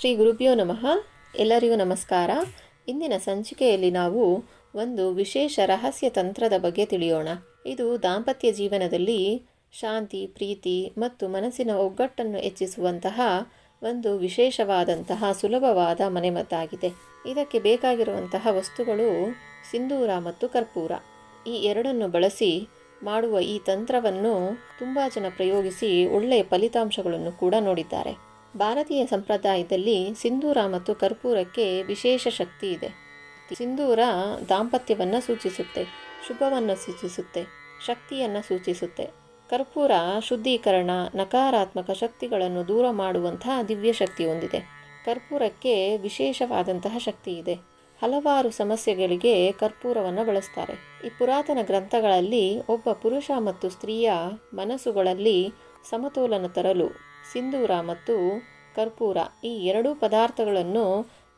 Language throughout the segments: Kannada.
ಶ್ರೀ ಗುರುಭ್ಯೋ ನಮಃ. ಎಲ್ಲರಿಗೂ ನಮಸ್ಕಾರ. ಇಂದಿನ ಸಂಚಿಕೆಯಲ್ಲಿ ನಾವು ಒಂದು ವಿಶೇಷ ರಹಸ್ಯ ತಂತ್ರದ ಬಗ್ಗೆ ತಿಳಿಯೋಣ. ಇದು ದಾಂಪತ್ಯ ಜೀವನದಲ್ಲಿ ಶಾಂತಿ, ಪ್ರೀತಿ ಮತ್ತು ಮನಸ್ಸಿನ ಒಗ್ಗಟ್ಟನ್ನು ಹೆಚ್ಚಿಸುವಂತಹ ಒಂದು ವಿಶೇಷವಾದಂತಹ ಸುಲಭವಾದ ಮನೆಮದ್ದಾಗಿದೆ. ಇದಕ್ಕೆ ಬೇಕಾಗಿರುವಂತಹ ವಸ್ತುಗಳು ಸಿಂಧೂರ ಮತ್ತು ಕರ್ಪೂರ. ಈ ಎರಡನ್ನು ಬಳಸಿ ಮಾಡುವ ಈ ತಂತ್ರವನ್ನು ತುಂಬ ಜನ ಪ್ರಯೋಗಿಸಿ ಒಳ್ಳೆಯ ಫಲಿತಾಂಶಗಳನ್ನು ಕೂಡ ನೋಡಿದ್ದಾರೆ. ಭಾರತೀಯ ಸಂಪ್ರದಾಯದಲ್ಲಿ ಸಿಂಧೂರ ಮತ್ತು ಕರ್ಪೂರಕ್ಕೆ ವಿಶೇಷ ಶಕ್ತಿ ಇದೆ. ಸಿಂಧೂರ ದಾಂಪತ್ಯವನ್ನು ಸೂಚಿಸುತ್ತೆ, ಶುಭವನ್ನು ಸೂಚಿಸುತ್ತೆ, ಶಕ್ತಿಯನ್ನು ಸೂಚಿಸುತ್ತೆ. ಕರ್ಪೂರ ಶುದ್ಧೀಕರಣ, ನಕಾರಾತ್ಮಕ ಶಕ್ತಿಗಳನ್ನು ದೂರ ಮಾಡುವಂತಹ ದಿವ್ಯ ಶಕ್ತಿ ಹೊಂದಿದೆ. ಕರ್ಪೂರಕ್ಕೆ ವಿಶೇಷವಾದಂತಹ ಶಕ್ತಿ ಇದೆ. ಹಲವಾರು ಸಮಸ್ಯೆಗಳಿಗೆ ಕರ್ಪೂರವನ್ನು ಬಳಸ್ತಾರೆ. ಈ ಪುರಾತನ ಗ್ರಂಥಗಳಲ್ಲಿ ಒಬ್ಬ ಪುರುಷ ಮತ್ತು ಸ್ತ್ರೀಯ ಮನಸ್ಸುಗಳಲ್ಲಿ ಸಮತೋಲನ ತರಲು ಸಿಂಧೂರ ಮತ್ತು ಕರ್ಪೂರ ಈ ಎರಡೂ ಪದಾರ್ಥಗಳನ್ನು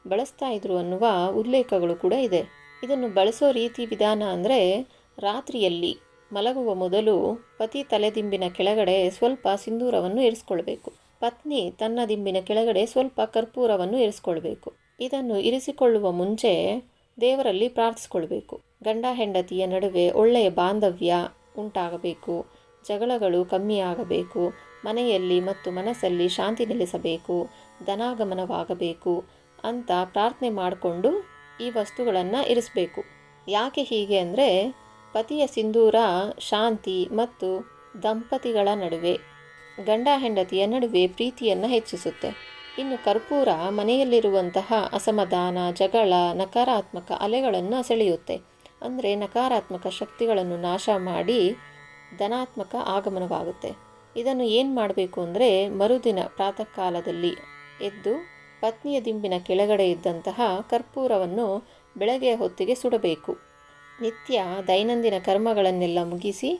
ಬಳಸ್ತಾ ಇದ್ರು ಅನ್ನುವ ಉಲ್ಲೇಖಗಳು ಕೂಡ ಇದೆ. ಇದನ್ನು ಬಳಸೋ ರೀತಿ ವಿಧಾನ ಅಂದರೆ ರಾತ್ರಿಯಲ್ಲಿ ಮಲಗುವ ಮೊದಲು ಪತಿ ತಲೆದಿಂಬಿನ ಕೆಳಗಡೆ ಸ್ವಲ್ಪ ಸಿಂಧೂರವನ್ನು ಇರಿಸ್ಕೊಳ್ಬೇಕು. ಪತ್ನಿ ತನ್ನ ದಿಂಬಿನ ಕೆಳಗಡೆ ಸ್ವಲ್ಪ ಕರ್ಪೂರವನ್ನು ಇರಿಸ್ಕೊಳ್ಬೇಕು. ಇದನ್ನು ಇರಿಸಿಕೊಳ್ಳುವ ಮುಂಚೆ ದೇವರಲ್ಲಿ ಪ್ರಾರ್ಥಿಸ್ಕೊಳ್ಬೇಕು. ಗಂಡ ಹೆಂಡತಿಯ ನಡುವೆ ಒಳ್ಳೆಯ ಬಾಂಧವ್ಯ ಉಂಟಾಗಬೇಕು. ಜಗಳಗಳು ಕಮ್ಮಿಯಾಗಬೇಕು. ಮನೆಯಲ್ಲಿ ಮತ್ತು ಮನಸ್ಸಲ್ಲಿ ಶಾಂತಿ ನೆಲೆಸಬೇಕು ಧನಾಗಮನವಾಗಬೇಕು ಅಂತ ಪ್ರಾರ್ಥನೆ ಮಾಡಿಕೊಂಡು ಈ ವಸ್ತುಗಳನ್ನು ಇರಿಸಬೇಕು. ಯಾಕೆ ಹೀಗೆ ಅಂದರೆ, ಪತಿಯ ಸಿಂಧೂರ ಶಾಂತಿ ಮತ್ತು ದಂಪತಿಗಳ ನಡುವೆ, ಗಂಡ ಹೆಂಡತಿಯ ನಡುವೆ ಪ್ರೀತಿಯನ್ನು ಹೆಚ್ಚಿಸುತ್ತೆ. ಇನ್ನು ಕರ್ಪೂರ ಮನೆಯಲ್ಲಿರುವಂತಹ ಅಸಮಾಧಾನ, ಜಗಳ, ನಕಾರಾತ್ಮಕ ಅಲೆಗಳನ್ನು ಸೆಳೆಯುತ್ತೆ. ಅಂದರೆ ನಕಾರಾತ್ಮಕ ಶಕ್ತಿಗಳನ್ನು ನಾಶ ಮಾಡಿ ಧನಾತ್ಮಕ ಆಗಮನವಾಗುತ್ತೆ. ಇದನ್ನು ಏನು ಮಾಡಬೇಕು ಅಂದರೆ ಮರುದಿನ ಪ್ರಾತಃ ಕಾಲದಲ್ಲಿ ಎದ್ದು ಪತ್ನಿಯ ದಿಂಬಿನ ಕೆಳಗಡೆ ಇದ್ದಂತಹ ಕರ್ಪೂರವನ್ನು ಬೆಳಗ್ಗೆ ಹೊತ್ತಿಗೆ ಸುಡಬೇಕು. ನಿತ್ಯ ದೈನಂದಿನ ಕರ್ಮಗಳನ್ನೆಲ್ಲ ಮುಗಿಸಿ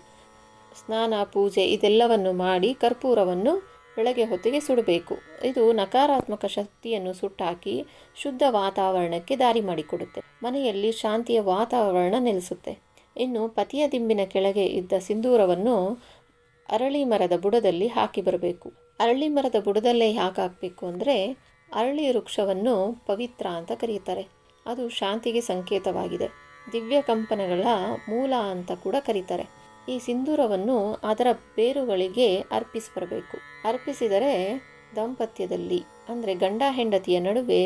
ಸ್ನಾನ, ಪೂಜೆ ಇದೆಲ್ಲವನ್ನು ಮಾಡಿ ಕರ್ಪೂರವನ್ನು ಬೆಳಗ್ಗೆ ಹೊತ್ತಿಗೆ ಸುಡಬೇಕು. ಇದು ನಕಾರಾತ್ಮಕ ಶಕ್ತಿಯನ್ನು ಸುಟ್ಟಾಕಿ ಶುದ್ಧ ವಾತಾವರಣಕ್ಕೆ ದಾರಿ ಮಾಡಿಕೊಡುತ್ತೆ. ಮನೆಯಲ್ಲಿ ಶಾಂತಿಯ ವಾತಾವರಣ ನೆಲೆಸುತ್ತೆ. ಇನ್ನು ಪತಿಯ ದಿಂಬಿನ ಕೆಳಗೆ ಇದ್ದ ಸಿಂಧೂರವನ್ನು ಅರಳಿ ಮರದ ಬುಡದಲ್ಲಿ ಹಾಕಿ ಬರಬೇಕು. ಅರಳಿ ಮರದ ಬುಡದಲ್ಲೇ ಯಾಕೆ ಹಾಕಬೇಕು ಅಂದರೆ ಅರಳಿ ವೃಕ್ಷವನ್ನು ಪವಿತ್ರ ಅಂತ ಕರೀತಾರೆ. ಅದು ಶಾಂತಿಗೆ ಸಂಕೇತವಾಗಿದೆ. ದಿವ್ಯ ಕಂಪನಗಳ ಮೂಲ ಅಂತ ಕೂಡ ಕರೀತಾರೆ. ಈ ಸಿಂಧೂರವನ್ನು ಅದರ ಬೇರುಗಳಿಗೆ ಅರ್ಪಿಸಿಬರಬೇಕು. ಅರ್ಪಿಸಿದರೆ ದಾಂಪತ್ಯದಲ್ಲಿ, ಅಂದರೆ ಗಂಡ ಹೆಂಡತಿಯ ನಡುವೆ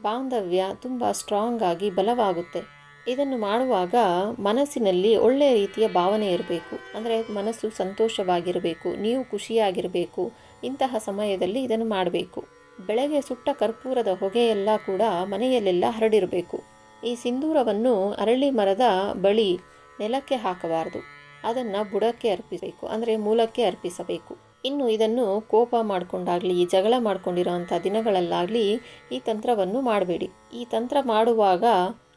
ಬಾಂಧವ್ಯ ತುಂಬ ಸ್ಟ್ರಾಂಗ್ ಆಗಿ ಬಲವಾಗುತ್ತೆ. ಇದನ್ನು ಮಾಡುವಾಗ ಮನಸ್ಸಿನಲ್ಲಿ ಒಳ್ಳೆಯ ರೀತಿಯ ಭಾವನೆ ಇರಬೇಕು. ಅಂದರೆ ಮನಸ್ಸು ಸಂತೋಷವಾಗಿರಬೇಕು, ನೀವು ಖುಷಿಯಾಗಿರಬೇಕು, ಇಂತಹ ಸಮಯದಲ್ಲಿ ಇದನ್ನು ಮಾಡಬೇಕು. ಬೆಳಗ್ಗೆ ಸುಟ್ಟ ಕರ್ಪೂರದ ಹೊಗೆಯೆಲ್ಲ ಕೂಡ ಮನೆಯಲ್ಲೆಲ್ಲ ಹರಡಿರಬೇಕು. ಈ ಸಿಂಧೂರವನ್ನು ಅರಳಿ ಮರದ ಬಳಿ ನೆಲಕ್ಕೆ ಹಾಕಬಾರದು. ಅದನ್ನು ಬುಡಕ್ಕೆ ಅರ್ಪಿಸಬೇಕು, ಅಂದರೆ ಮೂಲಕ್ಕೆ ಅರ್ಪಿಸಬೇಕು. ಇನ್ನು ಇದನ್ನು ಕೋಪ ಮಾಡಿಕೊಂಡಾಗಲಿ, ಜಗಳ ಮಾಡ್ಕೊಂಡಿರೋಂಥ ದಿನಗಳಲ್ಲಾಗಲಿ ಈ ತಂತ್ರವನ್ನು ಮಾಡಬೇಡಿ. ಈ ತಂತ್ರ ಮಾಡುವಾಗ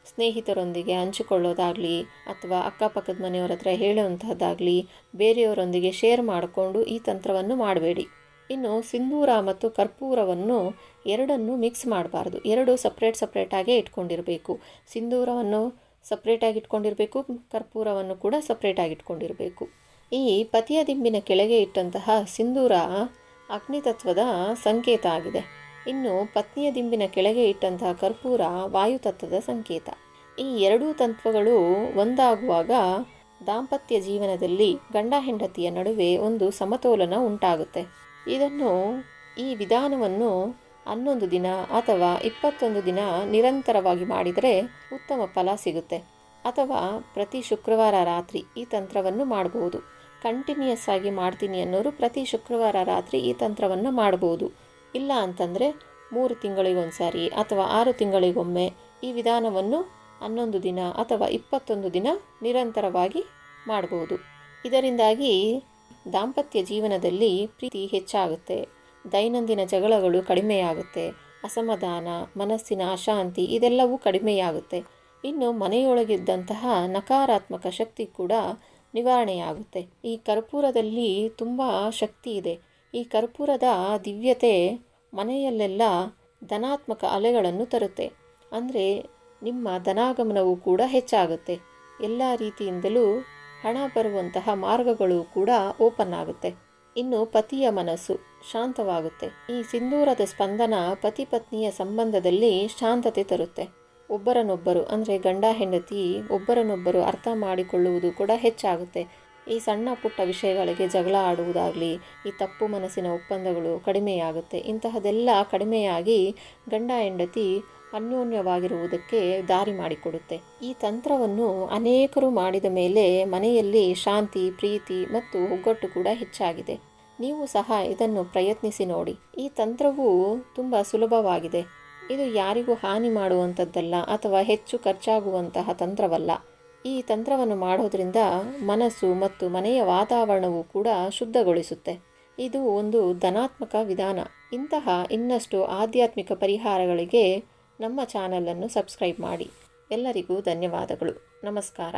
ಸ್ನೇಹಿತರೊಂದಿಗೆ ಹಂಚಿಕೊಳ್ಳೋದಾಗಲಿ ಅಥವಾ ಅಕ್ಕಪಕ್ಕದ ಮನೆಯವರ ಹತ್ರ ಹೇಳುವಂಥದ್ದಾಗಲಿ ಬೇರೆಯವರೊಂದಿಗೆ ಶೇರ್ ಮಾಡಿಕೊಂಡು ಈ ತಂತ್ರವನ್ನು ಮಾಡಬೇಡಿ. ಇನ್ನು ಸಿಂಧೂರ ಮತ್ತು ಕರ್ಪೂರವನ್ನು ಎರಡನ್ನು ಮಿಕ್ಸ್ ಮಾಡಬಾರ್ದು. ಎರಡು ಸಪ್ರೇಟ್ ಸಪ್ರೇಟಾಗೇ ಇಟ್ಕೊಂಡಿರಬೇಕು. ಸಿಂಧೂರವನ್ನು ಸಪ್ರೇಟಾಗಿ ಇಟ್ಕೊಂಡಿರಬೇಕು, ಕರ್ಪೂರವನ್ನು ಕೂಡ ಸಪ್ರೇಟಾಗಿ ಇಟ್ಕೊಂಡಿರಬೇಕು. ಈ ಪತಿಯ ದಿಂಬಿನ ಕೆಳಗೆ ಇಟ್ಟಂತಹ ಸಿಂಧೂರ ಅಗ್ನಿತತ್ವದ ಸಂಕೇತ ಆಗಿದೆ. ಇನ್ನು ಪತ್ನಿಯ ದಿಂಬಿನ ಕೆಳಗೆ ಇಟ್ಟಂತಹ ಕರ್ಪೂರ ವಾಯುತತ್ವದ ಸಂಕೇತ. ಈ ಎರಡೂ ತತ್ವಗಳು ಒಂದಾಗುವಾಗ ದಾಂಪತ್ಯ ಜೀವನದಲ್ಲಿ ಗಂಡ ಹೆಂಡತಿಯ ನಡುವೆ ಒಂದು ಸಮತೋಲನ ಉಂಟಾಗುತ್ತೆ. ಇದನ್ನು ಈ ವಿಧಾನವನ್ನು ಹನ್ನೊಂದು ದಿನ ಅಥವಾ ಇಪ್ಪತ್ತೊಂದು ದಿನ ನಿರಂತರವಾಗಿ ಮಾಡಿದರೆ ಉತ್ತಮ ಫಲ ಸಿಗುತ್ತೆ. ಅಥವಾ ಪ್ರತಿ ಶುಕ್ರವಾರ ರಾತ್ರಿ ಈ ತಂತ್ರವನ್ನು ಮಾಡಬಹುದು ಕಂಟಿನ್ಯೂಸ್ ಆಗಿ ಮಾಡ್ತೀನಿ ಅನ್ನೋರು ಪ್ರತಿ ಶುಕ್ರವಾರ ರಾತ್ರಿ ಈ ತಂತ್ರವನ್ನು ಮಾಡ್ಬೋದು. ಇಲ್ಲ ಅಂತಂದರೆ ಮೂರು ತಿಂಗಳಿಗೊಂದು ಸಾರಿ ಅಥವಾ ಆರು ತಿಂಗಳಿಗೊಮ್ಮೆ ಈ ವಿಧಾನವನ್ನು ಹನ್ನೊಂದು ದಿನ ಅಥವಾ ಇಪ್ಪತ್ತೊಂದು ದಿನ ನಿರಂತರವಾಗಿ ಮಾಡಬಹುದು ಇದರಿಂದಾಗಿ ದಾಂಪತ್ಯ ಜೀವನದಲ್ಲಿ ಪ್ರೀತಿ ಹೆಚ್ಚಾಗುತ್ತೆ. ದೈನಂದಿನ ಜಗಳಗಳು ಕಡಿಮೆಯಾಗುತ್ತೆ. ಅಸಮಾಧಾನ, ಮನಸ್ಸಿನ ಅಶಾಂತಿ ಇದೆಲ್ಲವೂ ಕಡಿಮೆಯಾಗುತ್ತೆ. ಇನ್ನು ಮನೆಯೊಳಗಿದ್ದಂತಹ ನಕಾರಾತ್ಮಕ ಶಕ್ತಿ ಕೂಡ ನಿವಾರಣೆಯಾಗುತ್ತೆ. ಈ ಕರ್ಪೂರದಲ್ಲಿ ತುಂಬ ಶಕ್ತಿ ಇದೆ. ಈ ಕರ್ಪೂರದ ದಿವ್ಯತೆ ಮನೆಯಲ್ಲೆಲ್ಲ ಧನಾತ್ಮಕ ಅಲೆಗಳನ್ನು ತರುತ್ತೆ. ಅಂದರೆ ನಿಮ್ಮ ಧನಾಗಮನವು ಕೂಡ ಹೆಚ್ಚಾಗುತ್ತೆ. ಎಲ್ಲ ರೀತಿಯಿಂದಲೂ ಹಣ ಬರುವಂತಹ ಮಾರ್ಗಗಳು ಕೂಡ ಓಪನ್ ಆಗುತ್ತೆ. ಇನ್ನು ಪತಿಯ ಮನಸ್ಸು ಶಾಂತವಾಗುತ್ತೆ. ಈ ಸಿಂಧೂರದ ಸ್ಪಂದನ ಪತಿ ಪತ್ನಿಯ ಸಂಬಂಧದಲ್ಲಿ ಶಾಂತತೆ ತರುತ್ತೆ. ಒಬ್ಬರನ್ನೊಬ್ಬರು, ಅಂದರೆ ಗಂಡ, ಹೆಂಡತಿ, ಒಬ್ಬರನ್ನೊಬ್ಬರು ಅರ್ಥ ಮಾಡಿಕೊಳ್ಳುವುದು ಕೂಡ ಹೆಚ್ಚಾಗುತ್ತೆ. ಈ ಸಣ್ಣ ಪುಟ್ಟ ವಿಷಯಗಳಿಗೆ ಜಗಳ ಆಡುವುದಾಗಲಿ, ಈ ತಪ್ಪು ಮನಸ್ಸಿನ ಒಪ್ಪಂದಗಳು ಕಡಿಮೆಯಾಗುತ್ತೆ. ಇಂತಹದೆಲ್ಲ ಕಡಿಮೆಯಾಗಿ ಗಂಡ ಹೆಂಡತಿ ಅನ್ಯೋನ್ಯವಾಗಿರುವುದಕ್ಕೆ ದಾರಿ ಮಾಡಿಕೊಡುತ್ತೆ. ಈ ತಂತ್ರವನ್ನು ಅನೇಕರು ಮಾಡಿದ ಮೇಲೆ ಮನೆಯಲ್ಲಿ ಶಾಂತಿ, ಪ್ರೀತಿ ಮತ್ತು ಒಗ್ಗಟ್ಟು ಕೂಡ ಹೆಚ್ಚಾಗಿದೆ. ನೀವು ಸಹ ಇದನ್ನು ಪ್ರಯತ್ನಿಸಿ ನೋಡಿ. ಈ ತಂತ್ರವು ತುಂಬ ಸುಲಭವಾಗಿದೆ. ಇದು ಯಾರಿಗೂ ಹಾನಿ ಮಾಡುವಂಥದ್ದಲ್ಲ ಅಥವಾ ಹೆಚ್ಚು ಖರ್ಚಾಗುವಂತಹ ತಂತ್ರವಲ್ಲ. ಈ ತಂತ್ರವನ್ನು ಮಾಡೋದ್ರಿಂದ ಮನಸ್ಸು ಮತ್ತು ಮನೆಯ ವಾತಾವರಣವು ಕೂಡ ಶುದ್ಧಗೊಳಿಸುತ್ತೆ. ಇದು ಒಂದು ಧನಾತ್ಮಕ ವಿಧಾನ. ಇಂತಹ ಇನ್ನಷ್ಟು ಆಧ್ಯಾತ್ಮಿಕ ಪರಿಹಾರಗಳಿಗೆ ನಮ್ಮ ಚಾನಲನ್ನು ಸಬ್ಸ್ಕ್ರೈಬ್ ಮಾಡಿ. ಎಲ್ಲರಿಗೂ ಧನ್ಯವಾದಗಳು. ನಮಸ್ಕಾರ.